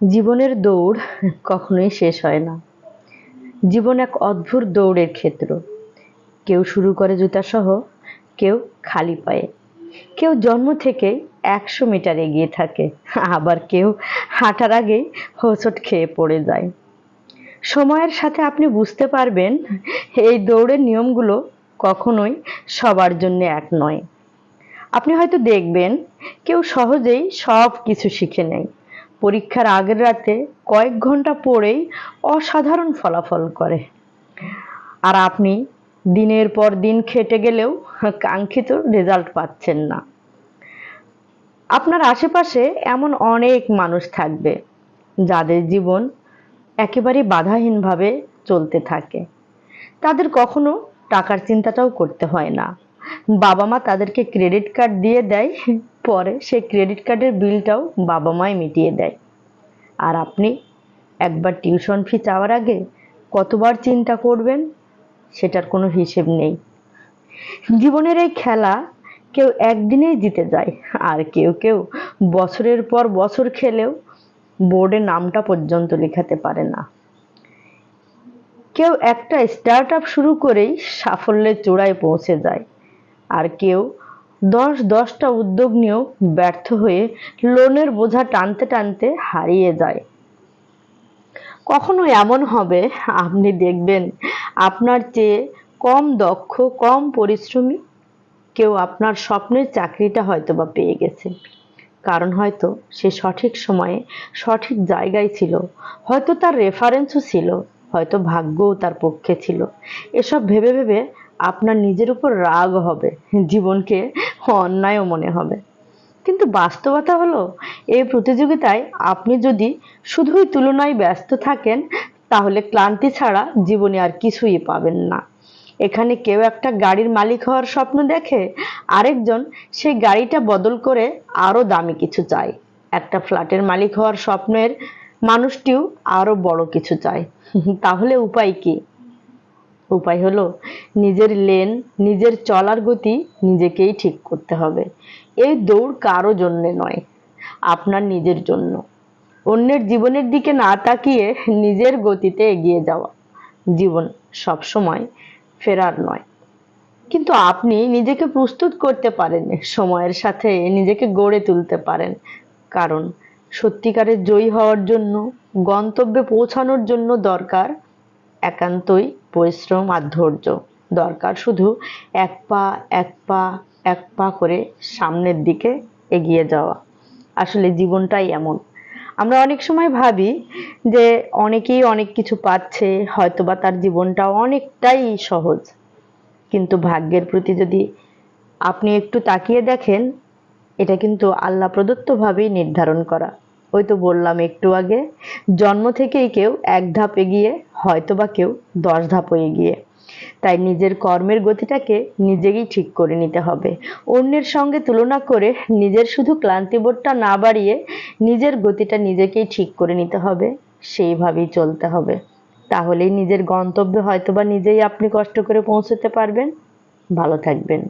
জীবনের দৌড় কখনোই শেষ হয় না। জীবন এক অদ্ভুত দৌড়ের ক্ষেত্র। কেউ শুরু করে জুতাসহ, কেউ খালি পায়ে। কেউ জন্ম থেকে একশো মিটার এগিয়ে থাকে, আবার কেউ হাঁটার আগেই হোঁচট খেয়ে পড়ে যায়। সময়ের সাথে আপনি বুঝতে পারবেন, এই দৌড়ের নিয়মগুলো কখনোই সবার জন্য এক নয়। আপনি হয়তো দেখবেন, কেউ সহজেই সব কিছু শিখে নেয়। পরীক্ষার আগের রাতে কয়েক ঘণ্টা পড়েই অসাধারণ ফলাফল করে। আর আপনি দিনের পর দিন খেটে গেলেও কাঙ্ক্ষিত রেজাল্ট পাচ্ছেন না। আপনার আশেপাশে এমন অনেক মানুষ থাকবে যাদের জীবন একেবারে বাধাহীনভাবে চলতে থাকে। তাদের কখনো টাকার চিন্তাটাও করতে হয় না। বাবা মা তাদেরকে ক্রেডিট কার্ড দিয়ে দেয় পরে সেই ক্রেডিট কার্ডের বিলটাও বাবা মাই মিটিয়ে দেয়। আর আপনি একবার টিউশন ফি চাওয়ার আগে কতবার চিন্তা করবেন? সেটার কোনো হিসেব নেই। জীবনের এই খেলা কেউ একদিনেই জিতে যায়, আর কেউ কেউ বছরের পর বছর খেলেও বোর্ডে নামটা পর্যন্ত লেখাতে পারে না। কেউ একটা স্টার্ট আপ শুরু করেই সাফল্যের চূড়ায় পৌঁছে যায়, আর কেউ দশ দশটা উদ্যোগ নিয়েও ব্যর্থ হয়ে লোনের বোঝা টানতে টানতে হারিয়ে যায়। কখনো এমন হবে, আপনি দেখবেন আপনার চেয়ে কম দক্ষ, কম পরিশ্রমী কেউ আপনার স্বপ্নের চাকরিটা হয়তো বা পেয়ে গেছে। কারণ হয়তো সে সঠিক সময়ে সঠিক জায়গায় ছিল, হয়তো তার রেফারেন্সও ছিল, হয়তো ভাগ্যও তার পক্ষে ছিল। এসব ভেবে ভেবে আপনার নিজের উপর রাগ হবে, জীবনকে অন্যায়ও মনে হবে। কিন্তু বাস্তবতা হলো, এই প্রতিযোগিতায় আপনি যদি শুধুই তুলনায় ব্যস্ত থাকেন, তাহলে ক্লান্তি ছাড়া জীবনে আর কিছুই পাবেন না। এখানে কেউ একটা গাড়ির মালিক হওয়ার স্বপ্ন দেখে, আরেকজন সেই গাড়িটা বদল করে আরও দামি কিছু চায়। একটা ফ্ল্যাটের মালিক হওয়ার স্বপ্নের মানুষটিও আরও বড় কিছু চায়। তাহলে উপায় কি? উপায় হলো নিজের লেন, নিজের চলার গতি নিজেকেই ঠিক করতে হবে। এই দৌড় কারও জন্যে নয়, আপনার নিজের জন্য। অন্যের জীবনের দিকে না তাকিয়ে নিজের গতিতে এগিয়ে যাওয়া। জীবন সব সময় ফেরার নয়। কিন্তু আপনি নিজেকে প্রস্তুত করতে পারেন, সময়ের সাথে নিজেকে গড়ে তুলতে পারেন। কারণ সত্যিকারের জয়ী হওয়ার জন্য, গন্তব্যে পৌঁছানোর জন্য দরকার একান্তই পরিশ্রম আর ধৈর্য। দরকার শুধু এক পা এক পা এক পা করে সামনের দিকে এগিয়ে যাওয়া। আসলে জীবনটাই এমন। আমরা অনেক সময় ভাবি যে অনেকেই অনেক কিছু পাচ্ছে, হয়তোবা তার জীবনটা অনেকটাই সহজ। কিন্তু ভাগ্যের প্রতি যদি আপনি একটু তাকিয়ে দেখেন, এটা কিন্তু আল্লাহ প্রদত্তভাবেই নির্ধারণ করা। ওই তো বললাম একটু আগে, জন্ম থেকেই কেউ এক ধাপ এগিয়ে, হয়তোবা কেউ দশ ধাপ এগিয়ে। তাই নিজের কর্মের গতিটাকে নিজেই ঠিক করে নিতে হবে। অন্যের সঙ্গে তুলনা করে নিজের শুধু ক্লান্তিবোধটা না বাড়িয়ে নিজের গতিটা নিজেকেই ঠিক করে নিতে হবে। সেইভাবেই চলতে হবে। তাহলেই নিজের গন্তব্যে হয়তোবা নিজেই আপনি কষ্ট করে পৌঁছতে পারবেন। ভালো থাকবেন।